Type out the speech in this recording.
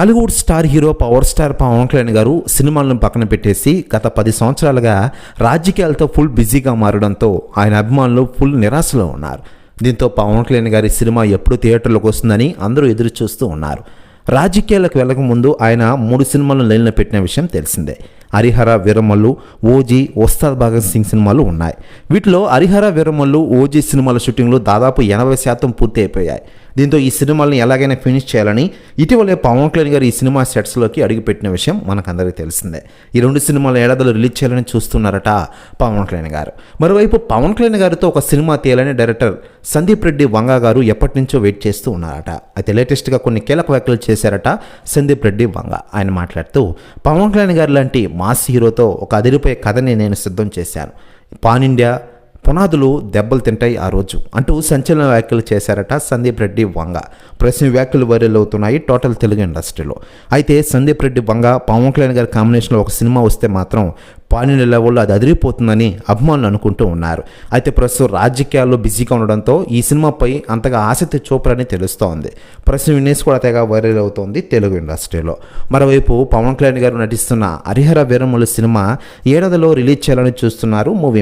Tollywood star hero power star Pawan Kalyan garu సినిమాలను పక్కన పెట్టేసి గత పది సంవత్సరాలుగా రాజకీయాలతో ఫుల్ బిజీగా మారడంతో ఆయన అభిమానులు ఫుల్ నిరాశలో ఉన్నారు. దీంతో పవన్ కళ్యాణ్ గారి సినిమా ఎప్పుడు థియేటర్లోకి వస్తుందని అందరూ ఎదురు చూస్తూ ఉన్నారు. రాజకీయాలకు వెళ్ళకముందు ఆయన మూడు సినిమాలను లైన్లో పెట్టిన విషయం తెలిసిందే. హరిహర వీరమల్లు ఓజీ ఉస్తాద్ భగత్ సింగ్ సినిమాలు ఉన్నాయి. వీటిలో హరిహర వీరమల్లు ఓజీ సినిమాల షూటింగ్లు దాదాపు ఎనభై శాతం పూర్తి అయిపోయాయి దీంతో ఈ సినిమాలను ఎలాగైనా ఫినిష్ చేయాలని ఇటీవలే పవన్ కళ్యాణ్ గారు ఈ సినిమా సెట్స్లోకి అడుగుపెట్టిన విషయం మనకందరికీ తెలిసిందే. ఈ రెండు సినిమాలు ఏడాదిలో రిలీజ్ చేయాలని చూస్తున్నారట పవన్ కళ్యాణ్ గారు. మరోవైపు పవన్ కళ్యాణ్ గారితో ఒక సినిమా తీయాలని డైరెక్టర్ సందీప్ రెడ్డి వంగా గారు ఎప్పటి నుంచో వెయిట్ చేస్తూ ఉన్నారట. అయితే లేటెస్ట్గా కొన్ని కీలక వ్యాఖ్యలు చేశారట సందీప్ రెడ్డి వంగ. ఆయన మాట్లాడుతూ పవన్ కళ్యాణ్ గారు లాంటి మాస్ హీరోతో ఒక అదిరిపోయే కథని నేను సిద్ధం చేశాను. పాన్ ఇండియా పునాదులు దెబ్బలు తింటాయి ఆ రోజు అంటూ సంచలన వ్యాఖ్యలు చేశారట సందీప్ రెడ్డి వంగ. ప్రశ్న వ్యాఖ్యలు వైరల్ అవుతున్నాయి టోటల్ తెలుగు ఇండస్ట్రీలో. అయితే సందీప్ రెడ్డి వంగ పవన్ కళ్యాణ్ గారి కాంబినేషన్లో ఒక సినిమా వస్తే మాత్రం పాడిన లెవెల్లో అది అదిరిపోతుందని అభిమానులు అనుకుంటూ ఉన్నారు. అయితే ప్రస్తుతం రాజకీయాల్లో బిజీగా ఉండడంతో ఈ సినిమాపై అంతగా ఆసక్తి చూపరని తెలుస్తోంది. ప్రస్తుతం వినేసి కూడా తెగ వైరల్ అవుతోంది తెలుగు ఇండస్ట్రీలో. మరోవైపు పవన్ కళ్యాణ్ గారు నటిస్తున్న హరిహర వీరములు సినిమా ఏడాదిలో రిలీజ్ చేయాలని చూస్తున్నారు మూవీ